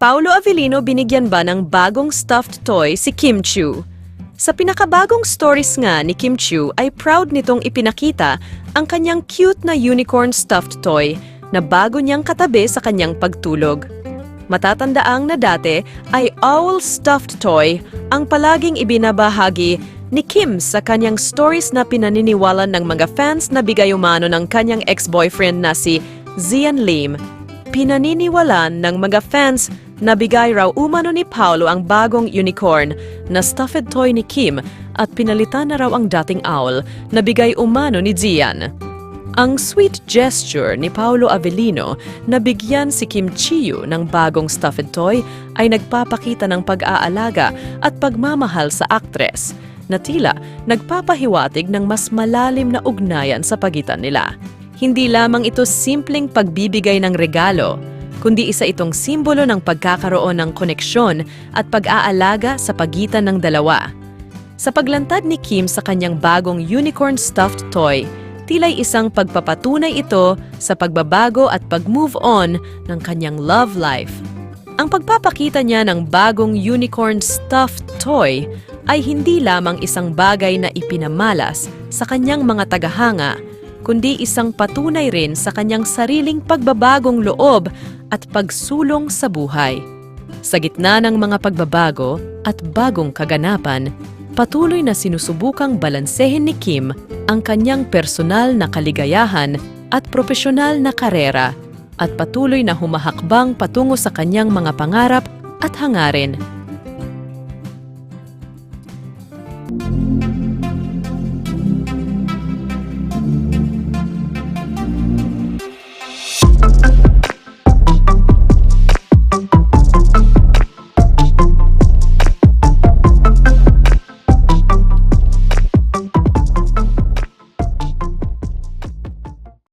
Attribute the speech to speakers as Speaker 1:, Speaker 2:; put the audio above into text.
Speaker 1: Paulo Avellino binigyan ba ng bagong stuffed toy si Kim Chu? Sa pinakabagong stories nga ni Kim Chu ay proud nitong ipinakita ang kanyang cute na unicorn stuffed toy na bago niyang katabi sa kanyang pagtulog. Matatandaang na dati ay owl stuffed toy ang palaging ibinabahagi ni Kim sa kanyang stories na pinaniniwalan ng mga fans na bigay umano ng kanyang ex-boyfriend na si Zian Lim. Pinaniniwalan ng mga fans na bigay raw umano ni Paulo ang bagong unicorn na stuffed toy ni Kim at pinalitan na raw ang dating owl na bigay umano ni Zian. Ang sweet gesture ni Paolo Avellino na bigyan si Kim Chiu ng bagong stuffed toy ay nagpapakita ng pag-aalaga at pagmamahal sa aktres na tila nagpapahiwatig ng mas malalim na ugnayan sa pagitan nila. Hindi lamang ito simpleng pagbibigay ng regalo, kundi isa itong simbolo ng pagkakaroon ng koneksyon at pag-aalaga sa pagitan ng dalawa. Sa paglantad ni Kim sa kanyang bagong unicorn stuffed toy, tila'y isang pagpapatunay ito sa pagbabago at pag-move on ng kanyang love life. Ang pagpapakita niya ng bagong unicorn stuffed toy ay hindi lamang isang bagay na ipinamalas sa kanyang mga tagahanga, kundi isang patunay rin sa kanyang sariling pagbabagong loob at pagsulong sa buhay. Sa gitna ng mga pagbabago at bagong kaganapan, patuloy na sinusubukang balansehin ni Kim ang kanyang personal na kaligayahan at profesional na karera at patuloy na humahakbang patungo sa kanyang mga pangarap at hangarin.